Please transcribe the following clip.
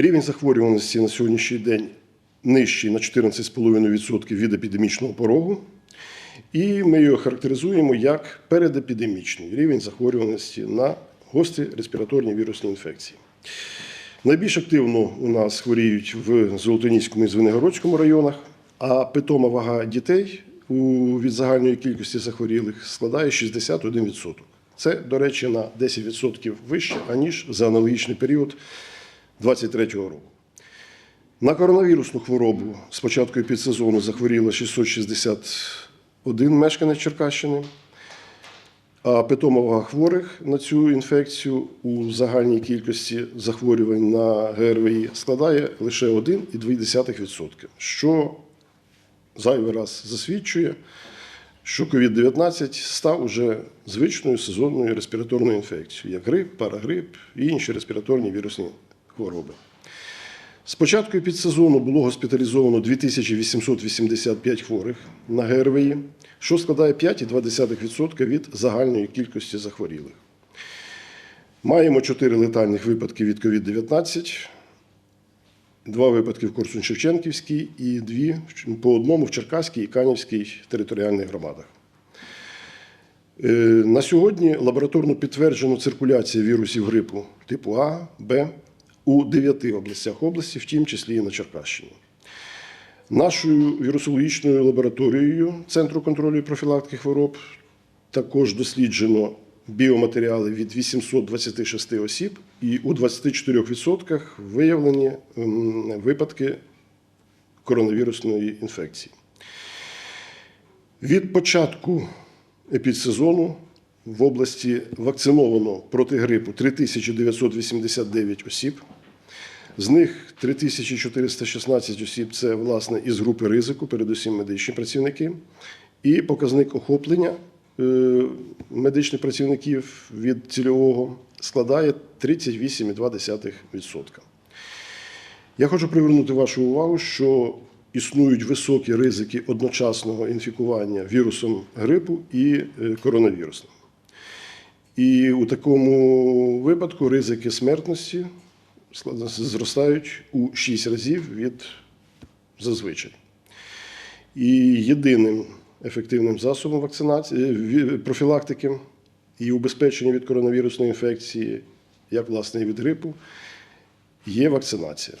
Рівень захворюваності на сьогоднішній день нижчий на 14,5% від епідемічного порогу. І ми його характеризуємо як передепідемічний рівень захворюваності на гострі респіраторні вірусні інфекції. Найбільш активно у нас хворіють в Золотоніському і Звенигородському районах, а питома вага дітей від загальної кількості захворілих складає 61%. Це, до речі, на 10% вище, аніж за аналогічний період 2023 року. На коронавірусну хворобу з початку підсезону захворіло 661 мешканець Черкащини. А питома вага хворих на цю інфекцію у загальній кількості захворювань на ГРВІ складає лише 1,2%, що зайвий раз засвідчує, що COVID-19 став уже звичною сезонною респіраторною інфекцією, як грип, парагрип і інші респіраторні вірусні хвороби. З початку підсезону було госпіталізовано 2885 хворих на ГРВІ, що складає 5,2% від загальної кількості захворілих. Маємо 4 летальних випадки від COVID-19, два випадки в Корсунь-Шевченківській і дві по одному в Черкаській і Канівській територіальних громадах. Е, На сьогодні лабораторно підтверджено циркуляція вірусів грипу типу А, Б у 9 областях області, в тім числі і на Черкащині. Нашою вірусологічною лабораторією Центру контролю і профілактики хвороб також досліджено біоматеріали від 826 осіб, і у 24% виявлені випадки коронавірусної інфекції. Від початку епідсезону в області вакциновано проти грипу 3989 осіб. З них 3416 осіб це власне із групи ризику, передусім медичні працівники. І показник охоплення е, медичних працівників від цільового складає 38,2%. Я хочу привернути вашу увагу, що існують високі ризики одночасного інфікування вірусом грипу і е, коронавірусним. І у такому випадку ризики смертності зростають у 6 разів від зазвичай. І єдиним ефективним засобом вакцинації, е, профілактики і убезпечення від коронавірусної інфекції, як власне і від грипу, є вакцинація.